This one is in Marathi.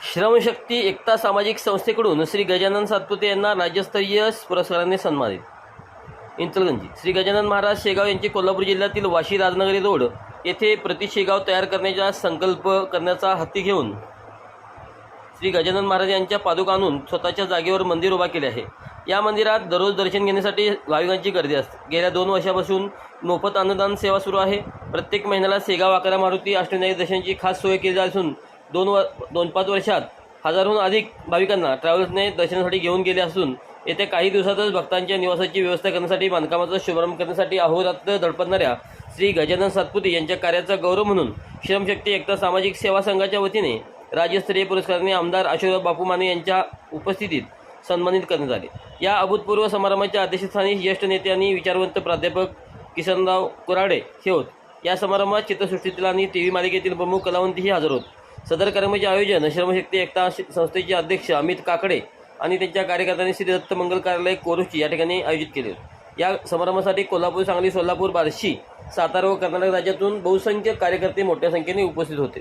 श्रमशक्ती एकता सामाजिक संस्थेकडून श्री गजानन सातपुते यांना राज्यस्तरीय पुरस्काराने सन्मानित. इंचलगंजी श्री गजानन महाराज शेगाव यांचे कोल्हापूर जिल्ह्यातील वाशी राजनगरी रोड येथे प्रति शेगाव तयार करण्याचा संकल्प करण्याचा हत्ती घेऊन श्री गजानन महाराज यांच्या पादुका आणून स्वतःच्या जागेवर मंदिर उभा केले आहे. या मंदिरात दररोज दर्शन घेण्यासाठी भाविकांची गर्दी असते. गेल्या दोन वर्षापासून मोफत अन्नदान सेवा सुरू आहे. प्रत्येक महिन्याला शेगाव अकरा मारुती अष्टविनायक दर्शनाची खास सोय केली असून दोन व दोन पाच वर्षात हजारहून अधिक भाविकांना ट्रॅव्हल्सने दर्शनासाठी घेऊन गेले असून येत्या काही दिवसातच भक्तांच्या निवासाची व्यवस्था करण्यासाठी बांधकामाचा शुभारंभ करण्यासाठी अहोरात्र धडपडणाऱ्या श्री गजानन सातपुते यांच्या कार्याचा गौरव म्हणून श्रमशक्ती एकता सामाजिक सेवा संघाच्या वतीने राज्यस्तरीय पुरस्काराने आमदार अशोकराव बापू माने यांच्या उपस्थितीत सन्मानित करण्यात आले. या अभूतपूर्व समारंभाच्या अध्यक्षस्थानी ज्येष्ठ नेते आणि विचारवंत प्राध्यापक किसनराव कुराडे हे होत. या समारंभात चित्रसृष्टीतील आणि टी व्ही मालिकेतील प्रमुख कलावंतही हजर होत. सदर कार्यक्रमाचे आयोजन श्रमशक्ती एकता संस्थेचे अध्यक्ष अमित काकडे आणि त्यांच्या कार्यकर्त्यांनी श्री दत्त मंगल कार्यालय कोरुची या ठिकाणी आयोजित केले. या समारंभासाठी कोल्हापूर सांगली सोलापूर बार्शी सातारा व कर्नाटक राज्यातून बहुसंख्य कार्यकर्ते मोठ्या संख्येने उपस्थित होते.